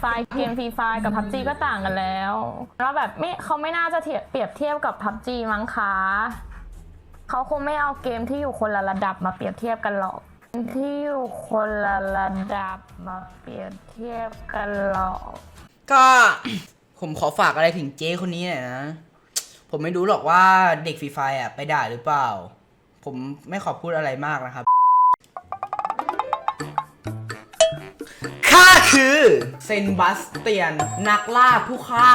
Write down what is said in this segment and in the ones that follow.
ไฟล์เกมฟรีไฟล์กับพับจีก็ต่างกันแล้วแล้วแบบไม่เขาไม่น่าจะเทียบเปรียบเทียบกับพับจีมั้งคะเขาคงไม่เอาเกมที่อยู่คนละระดับมาเปรียบเทียบกันหรอกที่อยู่คนละระดับมาเปรียบเทียบกันหรอกก็ผมขอฝากอะไรถึงเจ๊คนนี้หน่อยนะ ผมไม่รู้หรอกว่าเด็กฟรีไฟอะไปด่าหรือเปล่า ผมไม่ขอพูดอะไรมากนะครับ ซนบัสเตียน นักล่าผู้ฆ่า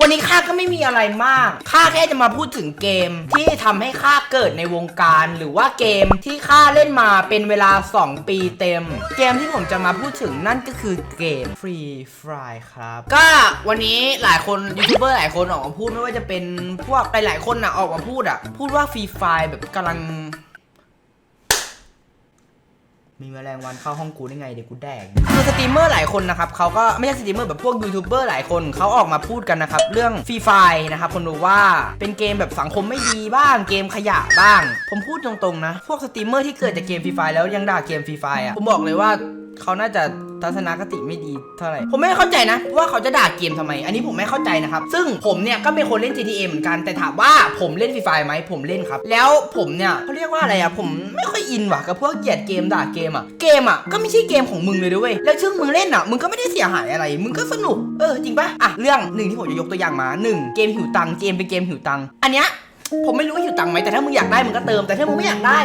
วันนี้ข้าก็ไม่มีอะไรมาก ข้าแค่จะมาพูดถึงเกมที่ทำให้ข้าเกิดในวงการ หรือว่าเกมที่ข้าเล่นมาเป็นเวลา 2 ปีเต็ม เกมที่ผมจะมาพูดถึงนั่นก็คือเกม Free Fire ครับ ก็วันนี้หลายคนยูทูบเบอร์หลายคนออกมาพูดไม่ว่าจะเป็นพวกหลายๆคนนะออกมาพูดอะพูดว่า Free Fire แบบกำลัง มีแมลงวันเข้าห้องกูได้ไงเดี๋ยวกูแดกคือสตรีมเมอร์หลายคนนะครับเขาก็ไม่ใช่สตรีมเมอร์แบบพวกยูทูบเบอร์หลายคนเขาออกมาพูดกันนะครับ เรื่องฟรีไฟนะครับคนดูว่าเป็นเกมแบบสังคมไม่ดีบ้างเกมขยะบ้าง ผมพูดตรงๆนะ พวกสตรีมเมอร์ที่เกิดจากเกมฟรีไฟแล้วยังด่าเกมฟรีไฟอะผมบอกเลยว่าเขาน่าจะ ทัศนคติไม่ดีเท่าไหร่ ผมไม่เข้าใจนะ ว่าเขาจะด่าเกมทำไม อันนี้ผมไม่เข้าใจนะครับ ซึ่งผมเนี่ยก็เป็นคนเล่น GTA เหมือนกัน แต่ถามว่าผมเล่นฟรีไฟไหมผมเล่นครับ แล้วผมเนี่ยเขาเรียกว่าอะไรอะผมไม่ค่อยอินว่ะกับพวกเหยียดเกมด่าเกมอะเกมอะก็ไม่ใช่เกมของมึงเลยด้วยแล้วซึ่งมึงเล่นอะมึงก็ไม่ได้เสียหายอะไร มึงก็สนุก เออจริงปะอะเรื่องหนึ่งที่ผมจะยกตัวอย่างมาหนึ่งเกมหิวตังเกมเป็นเกมหิวตังอันเนี้ยผมไม่รู้ว่าหิวตังไหมแต่ถ้ามึงอยากได้มึงก็เติมแต่ถ้ามึงไม่อยากได้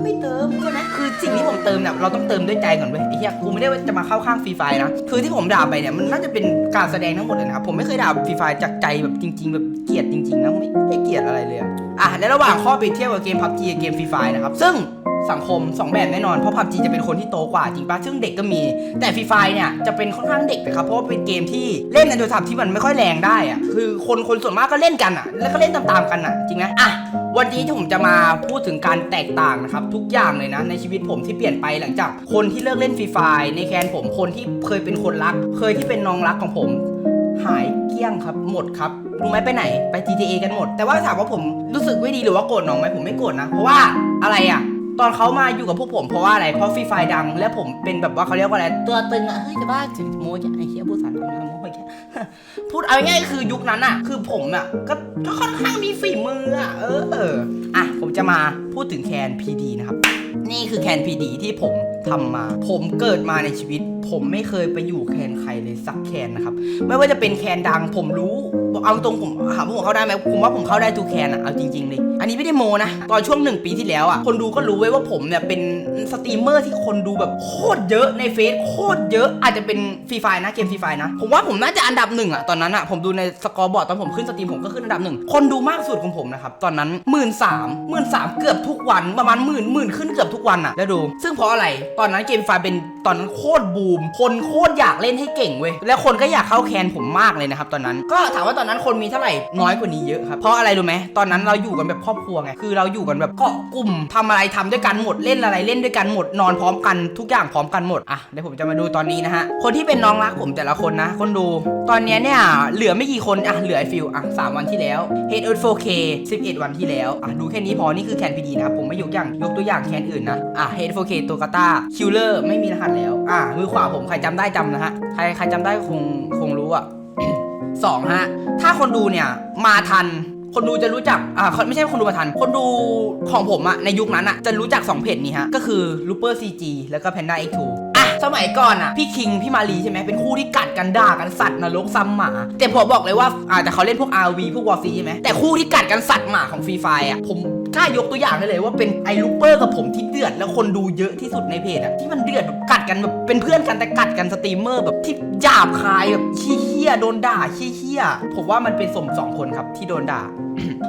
ก็ไม่เติมใช่ไหมคือสิ่งที่ผมเติมเนี่ยเราต้องเติมด้วยใจก่อนเว้ยไอ้เหี้ยกูไม่ได้ว่าจะมาเข้าข้างฟรีไฟนะคือที่ผมด่าไปเนี่ยมันน่าจะเป็นการแสดงทั้งหมดเลยนะครับผมไม่เคยด่าฟรีไฟจากใจแบบจริง ๆ แบบเกลียดจริงๆนะไม่ไม่เกลียดอะไรเลยอะอะและระหว่างข้อเปรียบเทียบกับเกมพับจีกับเกมฟรีไฟนะครับซึ่ง สังคม 2 แบบแน่นอน เพราะพับจีจะเป็นคนที่โตกว่าจริงปะซึ่งเด็กก็มี แต่ฟรีไฟเนี่ยจะเป็นค่อนข้างเด็กนะครับ เพราะว่าเป็นเกมที่เล่นในโทรศัพท์ที่มันไม่ค่อยแรงได้อะคือคนคนส่วนมากก็เล่นกันอะแล้วก็เล่นตามๆกันอะจริงไหมอะวันนี้ที่ผมจะมาพูดถึงการแตกต่างนะครับทุกอย่างเลยนะในชีวิตผมที่เปลี่ยนไปหลังจาก คนที่เลิกเล่นฟรีไฟในแคนผมคนที่เคยเป็นคนรัก เคยที่เป็นน้องรักของผม หายเกลี้ยงครับหมดครับรู้ไหมไปไหนไป GTA กันหมด แต่ว่าถามว่าผมรู้สึกไม่ดีหรือว่าโกรธน้องไหมผมไม่โกรธนะ เพราะว่าอะไรอะ ตอนเขามาอยู่กับพวกผมเพราะว่าอะไร เพราะฟรีไฟดัง และผมเป็นแบบว่าเขาเรียกว่าอะไร ตัวตึงอะเฮ้ยจะบ้าจิโมจะไอ้เฮียบูสันโมไปแค่พูดเอาง่ายๆคือยุคนั้นอะคือผมอะก็ก็ค่อนข้างมีฝีมืออะเออเอออะผมจะมาพูดถึงแคนพีดีนะครับ นี่คือแคนพีดีที่ผมทำมา ผมเกิดมาในชีวิต ผมไม่เคยไปอยู่แคนใครเลยสักแคนนะครับ ไม่ว่าจะเป็นแคนดัง ผมรู้เอาตรงผมถามว่าผมเข้าได้ไหมผมว่าผมเข้าได้ทุกแคนอะเอาจริงๆเลย อันนี้ไม่ได้โมนะ ตอนช่วงหนึ่งปีที่แล้วอะคนดูก็รู้ไว้ว่าผมเนี่ยเป็นสตรีมเมอร์ที่คนดูแบบโคตรเยอะในเฟซโคตรเยอะอาจจะเป็นฟรีไฟนะเกมฟรีไฟนะ ผมว่าผมน่าจะอันดับหนึ่งอะตอนนั้นอะผมดูในสกอร์บอร์ดตอนผมขึ้นสตรีมผมก็ขึ้นอันดับหนึ่งคนดูมากสุดของผมนะครับตอนนั้นหมื่นสามหมื่นสามเกือบทุกวันประมาณหมื่นหมื่นขึ้นเกือบทุกวันอะแล้วดู ซึ่งเพราะอะไรตอนนั้นเกมไฟเป็นตอนนั้นโคตรบูม คนโคตรอยากเล่นให้เก่งเว้ย แล้วคนก็อยากเข้าแคนผมมากเลยนะครับตอนนั้น ก็ถามว่าตอนนั้นคนมีเท่าไหร่ น้อยกว่านี้เยอะครับ เพราะอะไรรู้ไหมตอนนั้นเราอยู่กันแบบครอบครัวไง คือเราอยู่กันแบบเกาะกลุ่มทำอะไรทำด้วยกันหมด เล่นอะไรเล่นด้วยกันหมด นอนพร้อมกันทุกอย่างพร้อมกันหมด อะเดี๋ยวผมจะมาดูตอนนี้นะฮะ คนที่เป็นน้องรักผมแต่ละคนนะ คนดู ตอนเนี้ยเนี่ยเหลือไม่กี่คน อะเหลือไอฟิลอะสามวันที่แล้ว Head Out 4K 11วันที่แล้ว อะดูแค่นี้พอ นี่คือแคนพีดีนะครับ ผมไม่ยกอย่างยกตัวอย่างแคนอื่นนะ อะ Head 4K ตัวกาตาคิลเลอร์ไม่มีรหัส อะมือขวาผมใครจำได้จำนะฮะ ใครใครจำได้คงคงรู้อะ สองฮะ ถ้าคนดูเนี่ยมาทัน คนดูจะรู้จัก อ่าคนไม่ใช่คนดูมาทัน คนดูของผมอะในยุคนั้นอะจะรู้จัก 2 เพจนี้ฮะ ก็คือ Looper CG แล้วก็ Panda X2 อะ สมัยก่อนอะพี่คิง พี่มารีใช่ไหมเป็นคู่ที่กัดกันด่ากันสัตว์นรกซ้ำหมา แต่ผมบอกเลยว่า อ่าแต่เขาเล่นพวก RV พวก War C ใช่ไหมแต่คู่ที่กัดกันสัตว์หมาของฟรีไฟอะผม กล้ายกตัวอย่างได้เลยว่าเป็นไอลูเปอร์กับผมที่เดือดแล้วคนดูเยอะที่สุดในเพจอะที่มันเดือดแบบกัดกันแบบเป็นเพื่อนกันแต่กัดกันสตรีมเมอร์แบบที่หยาบคายแบบเฮี้ยโดนด่าเฮี้ยผมว่ามันเป็นสมสองคนครับที่โดนด่า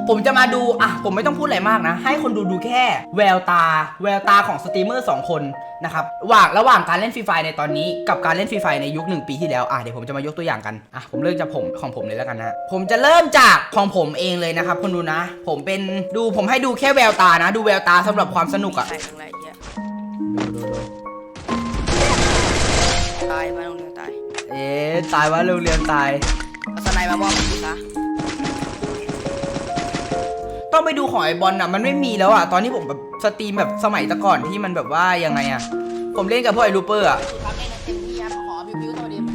ผมจะมาดูอะผมไม่ต้องพูดอะไรมากนะ ให้คนดูดูแค่แววตา แววตาของสตรีมเมอร์สองคนนะครับระหว่างระหว่างการเล่นฟรีไฟในตอนนี้กับการเล่นฟรีไฟในยุคหนึ่งปีที่แล้วอะเดี๋ยวผมจะมายกตัวอย่างกันอะผมเริ่มจากผมของผมเลยแล้วกันนะผมจะเริ่มจากของผมเองเลยนะครับคนดูนะ ผมเป็นดูผมให้ดูแค่แววตานะ ดูแววตาสำหรับความสนุกอะตายทั้งไรเหี้ยตายมาโรงเรียนตายเอ๊ะตายว่าโรงเรียนตายเอาสไนมามอบกูซะ ต้องไปดูของไอบอลอะมันไม่มีแล้วอะตอนที่ผมแบบสตรีมแบบสมัยแต่ก่อนที่มันแบบว่ายังไงอะผมเล่นกับพวกไอ้ลูเปอร์อะครับเล่นเต็มที่ครับขอพิวพิวสวัสดีมัน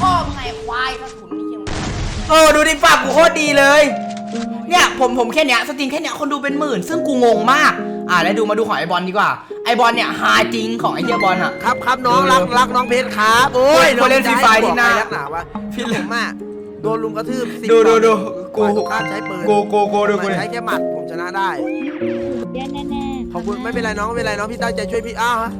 พ่อมึงไงควายกระสุนนี่เชียงเออดูดิปากกูโคตรดีเลย เนี่ยผมผมแค่เนี้ยสตรีมแค่เนี้ยคนดูเป็นหมื่น ซึ่งกูงงมาก อ่าแล้วดูมาดูของไอบอลดีกว่าไอบอลเนี่ยฮาจริงของไอเฮียบอลอะครับครับน้องรักรักน้องเพชรครับโอ้ยคนเล่นองจะ Free Fire ที่หน้าให้บอกใครรักหนาวะพี่ผมอะ โดนลุมกระทืบ10ดูดูดูกูกู ข้ามใช้ปืนกูกูกูดูกูมันดิ ใช้แค่หมัดผมชนะได้ แย่แน่ๆขอบคุณไม่เป็นไรน้องไม่เป็นไรน้องพี่ตั้งใจช่วยพี่อ้าวฮะ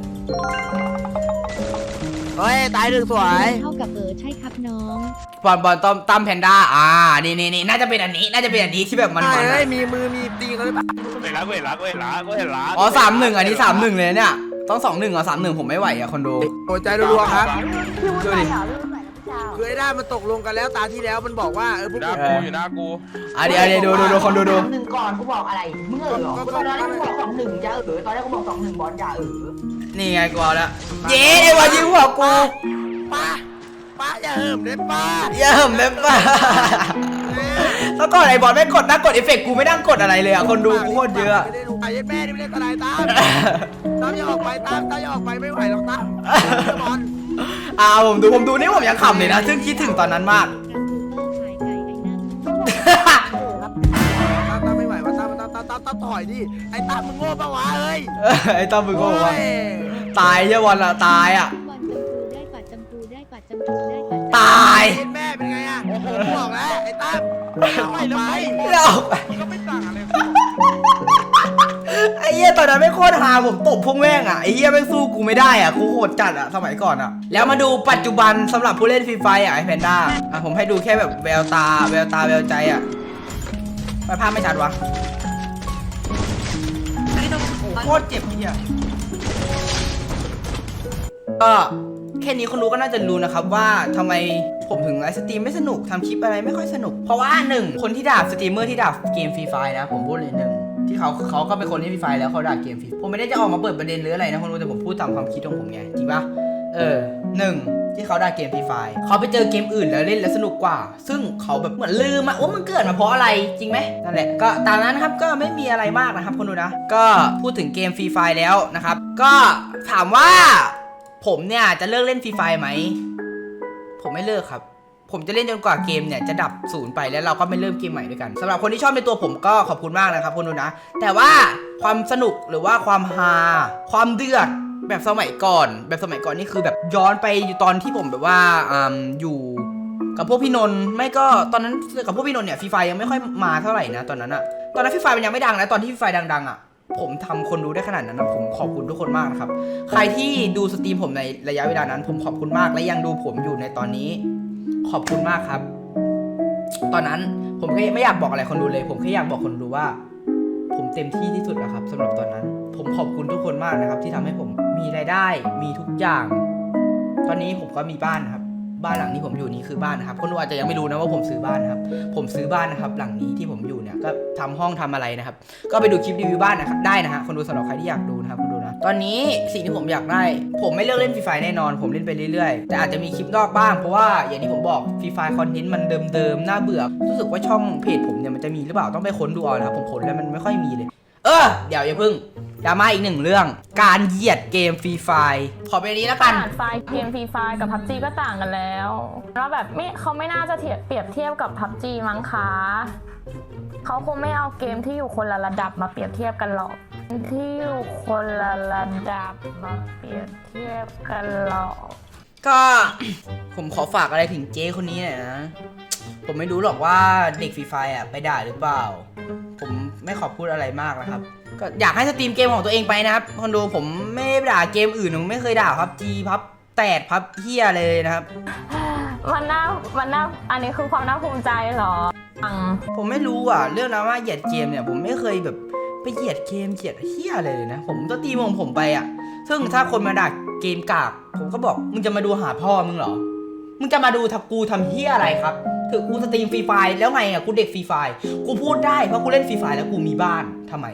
เฮ้ยตายหนึ่งสวย เท่ากับเออใช่ครับน้อง บอลบอลต้อมตั้มแพนด้า อ่า นี่นี่นี่น่าจะเป็นอันนี้ น่าจะเป็นอันนี้ที่แบบมันมันเฮ้อะยมีมือมีตีกันหรือเปล่าเวลาเวลาเวลาเวลาอ๋อสามหนึ่งอันนี้สามหนึ่งเลยเนี่ย ต้องสองหนึ่งเหรอสามหนึ่งผมไม่ไหวอะคนดู หัวใจรัวๆครับ ดูดิ คือไอ้ด้ามันตกลงกันแล้วตาที่แล้วมันบอกว่าเออพวกหน้าผมกูอยู่หน้ากูอะเดี๋ยวเดี๋ยวดูดูดูคนดูดูหนึ่งก่อนกูบอกอะไรมึงเออเหรอตอนแรกกูบอกสองหนึ่งอย่าเออตอนแรกกูบอกสองหนึ่งบอลอย่าเออนี่ไงกูเอาละเย้ไอ้วันยิงหัวกูป้าป้าอย่าเหิมเลยป้าเยี่ยมเลยป่ะแล้วก่อนไอ้บอลไม่กดนะกดเอฟเฟกต์กูไม่นั่งกดอะไรเลยอะคนดูกูโคตรเยอะไม่ได้ดูไปยัดแม่นี่ไม่ได้กระไรตามตามอย่าออกไปตามตามอย่าออกไปไม่ไหวหรอกตามบอล อ่าผมดูผมดูนี่ผมยังขำเลยนะ ซึ่งคิดถึงตอนนั้นมากการทูเปอร์ขายไก่ไอ้นั่นตามตามไม่ไหวว่าตามตามตามตามตามถอยดิ ไอ้ตามมึงโง่ปะวะเอ้ยไอ้ต้อมมึงก็บอกว่า โอ้ยตายใช่บอลอะตายอะบอลจำปูได้กว่าจำปูได้กว่าจำปูได้กว่าจำปูตายเห็นแม่เป็นไงอะโอ้โหบอกแล้วไอ้ตามเอาไปเลยเราก็ไม่ต่างอะไร ไอ้เหี้ยตอนนั้นไม่โคตรฮาผมตบพวกแม่งอะไอ้เหี้ยแม่งสู้กูไม่ได้อะกูโหดจัดอะสมัยก่อนอะ แล้วมาดูปัจจุบันสำหรับผู้เล่นฟรีไฟอะไอ้แพนด้าอะผมให้ดูแค่แบบแววตาแววตาแววใจอะไปภาพไม่ชัดวะโคตรเจ็บไอ้เหี้ย ก็แค่นี้คนรู้ก็น่าจะรู้นะครับว่าทำไมผมถึงไลฟ์สตรีมไม่สนุกทำคลิปอะไรไม่ค่อยสนุก เพราะว่าหนึ่งคนที่ด่าสตรีมเมอร์ที่ด่าเกมฟรีไฟนะ ผมพูดเลยหนึ่ง ที่เขาเขาก็เป็นคนเล่นฟรีไฟแล้วเขาด่าเกมฟรีผมไม่ได้จะออกมาเปิดประเด็นหรืออะไรนะคนรู้แต่ผมพูดตามความคิดของผมไงจริงปะเออหนึ่งที่เขาด่าเกมฟรีไฟเขาไปเจอเกมอื่นแล้วเล่นแล้วสนุกกว่า ซึ่งเขาแบบเหมือนลืมอะว่ามันเกิดมาเพราะอะไรจริงไหมนั่นแหละก็ตามนั้นนะครับก็ไม่มีอะไรมากนะครับคนดูนะ ก็พูดถึงเกมฟรีไฟแล้วนะครับ ก็ถามว่า ผมเนี่ยจะเลิกเล่นฟรีไฟไหมผมไม่เลิกครับ ผมจะเล่นจนกว่าเกมเนี่ยจะดับศูนย์ไปแล้วเราก็ไม่เริ่มเกมใหม่ด้วยกันสำหรับคนที่ชอบในตัวผมก็ขอบคุณมากนะครับคนดูนะ แต่ว่าความสนุกหรือว่าความฮาความเดือดแบบสมัยก่อน แบบสมัยก่อนนี่คือแบบย้อนไปอยู่ตอนที่ผมแบบว่าอาอยู่กับพวกพี่นนท์ไม่ก็ตอนนั้นกับพวกพี่นนท์เนี่ยฟีไฟยังไม่ค่อยมาเท่าไหร่นะตอนนั้นอะตอนนั้นฟีไฟมันยังไม่ดังนะตอนที่ฟีไฟดังๆอะผมทำคนดูได้ขนาดนั้นนะผมขอบคุณทุกคนมากนะครับ ใครที่ดูสตรีมผมในระยะเวลานั้น ผมขอบคุณมากและยังดูผมอยู่ในตอนนี้ ขอบคุณมากครับ ตอนนั้นผมก็ไม่อยากบอกอะไรคนดูเลย ผมแค่อยากบอกคนดูว่า ผมเต็มที่ที่สุดแล้วครับสำหรับตอนนั้น ผมขอบคุณทุกคนมากนะครับ ที่ทำให้ผมมีรายได้ มีทุกอย่าง ตอนนี้ผมก็มีบ้านครับ บ้านหลังนี้ผมอยู่นี้คือบ้านนะครับ คนดูอาจจะยังไม่รู้นะว่าผมซื้อบ้านนะครับ ผมซื้อบ้านนะครับ หลังนี้ที่ผมอยู่เนี่ยก็ทำห้องทำอะไรนะครับ ก็ไปดูคลิปรีวิวบ้านนะครับได้นะฮะคนดูสำหรับใครที่อยากดูนะครับ ตอนนี้สิ่งที่ผมอยากได้ ผมไม่เลิกเล่นฟรีไฟแน่นอน ผมเล่นไปเรื่อยๆ แต่อาจจะมีคลิปนอกบ้าง เพราะว่าอย่างที่ผมบอกฟรีไฟคอนเทนต์มันเดิมๆ น่าเบื่อ รู้สึกว่าช่องเพจผมเนี่ยมันจะมีหรือเปล่า ต้องไปค้นดูเอานะครับ ผมค้นแล้วมันไม่ค่อยมีเลย เออ เดี๋ยวอย่าเพิ่งดราม่าอีกหนึ่งเรื่อง การเหยียดเกมฟรีไฟขอเป็นนี้แล้วกันนาดไฟเกมฟรีไฟกับพับจีก็ต่างกันแล้วแล้วแบบไม่เขาไม่น่าจะเทียบเปรียบเทียบกับพับจีมั้งคะเขาคงไม่เอาเกมที่อยู่คนละระดับมาเปรียบเทียบกันหรอก ที่อยู่คนละระดับมาเปรียบเทียบกันหรอกก็ ผมขอฝากอะไรถึงเจ๊คนนี้หน่อยนะ ผมไม่รู้หรอกว่าเด็กฟรีไฟอะไปด่าหรือเปล่า ผมไม่ขอพูดอะไรมากนะครับ ก็อยากให้สตรีมเกมของตัวเองไปนะครับคนดูผมไม่ได้ด่าเกมอื่นผมไม่เคยด่าพับจีพับแตดพับเฮียเลยนะครับ มันน่ามันน่าอันนี้คือความน่าภูมิใจเหรอฟังผมไม่รู้อะ เรื่องนะว่าเหยียดเกมเนี่ย ผมไม่เคยแบบ ไปเหยียดเกมเหยียดเฮียอะไรเลยนะ ผมก็ตีมของผมไปอะ ซึ่งถ้าคนมาด่าเกมกาก ผมก็บอกมึงจะมาดูหาพ่อมึงเหรอ มึงจะมาดูทับกูทำเฮียอะไรครับถือกูสตรีมฟรีไฟล์แล้วไงอะกูเด็กฟรีไฟล์กูพูดได้เพราะกูเล่นฟรีไฟล์แล้วกูมีบ้านทำไม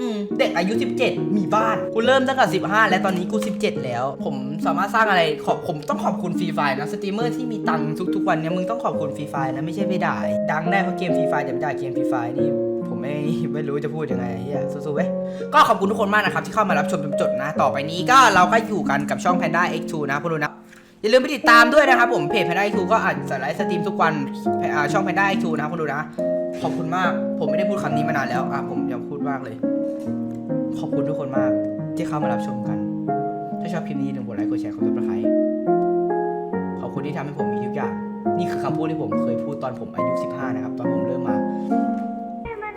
อืมเด็กอายุ 17 มีบ้าน กูเริ่มตั้งแต่15 และตอนนี้กู 17 แล้ว ผมสามารถสร้างอะไรขอบผมต้องขอบคุณฟรีไฟล์นะสตรีมเมอร์ที่มีตังค์ทุกๆวันเนี่ยมึงต้องขอบคุณฟรีไฟล์นะไม่ใช่ไปด่าดังได้เพราะเกมฟรีไฟล์แต่ไม่ด่าเกมฟรีไฟล์นี่ผม ไม่ไม่รู้จะพูดยังไงเฮียสู้ๆเว้ยก็ขอบคุณทุกคนมากนะครับ ที่เข้ามารับชมจนจบนะ ต่อไปนี้ก็เราก็อยู่กันกับช่อง Panda X2 นะพวกเรานะ อย่าลืมไปติดตามด้วยนะครับผมเพจ Panda X2 ก็อาจจะไลฟ์สตรีมทุกวันอ่าช่อง Panda X2 นะพวกเรานะ ขอบคุณมาก ผมไม่ได้พูดคำนี้มานานแล้วอะผมอยากพูดมากเลย ขอบคุณทุกคนมากที่เข้ามารับชมกัน ถ้าชอบคลิปนี้อย่าลืมกดไลค์กดแชร์กดติดตามขอบคุณที่ทำให้ผมมีทุกอย่างนี่คือคำพูดที่ผมเคยพูดตอนผมอายุ 15 นะครับ ตอนผมเริ่มมา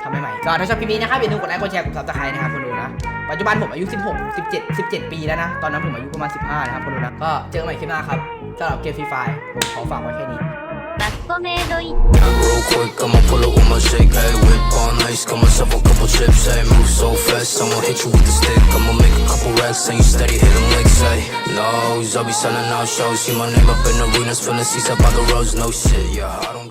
ำใหม่ๆก็ถ้าชอบคลิปนี้นะครับอย่าลืมกดไลค์กดแชร์กดซับสไครต์นะครับคนดูนะปัจจุบันผมอายุ 16 17 17 ปีแล้วนะ ตอนนั้นผมอายุประมาณ 15 นะครับคนดูนะ ก็เจอกันใหม่คลิปหน้าครับสำหรับเกมฟรีไฟผมขอฝากไว้แค่นี้ Back made Real quick, I'ma pull up with my shake. Hey, whip all nice, got myself a couple chips. Hey, move so fast, I'ma hit you with the stick. I'ma make a couple racks, and you steady hit them licks. Hey, no, I'll be selling out shows. See my name up in arenas, filling seats up by the roads. No shit, yeah, I don't.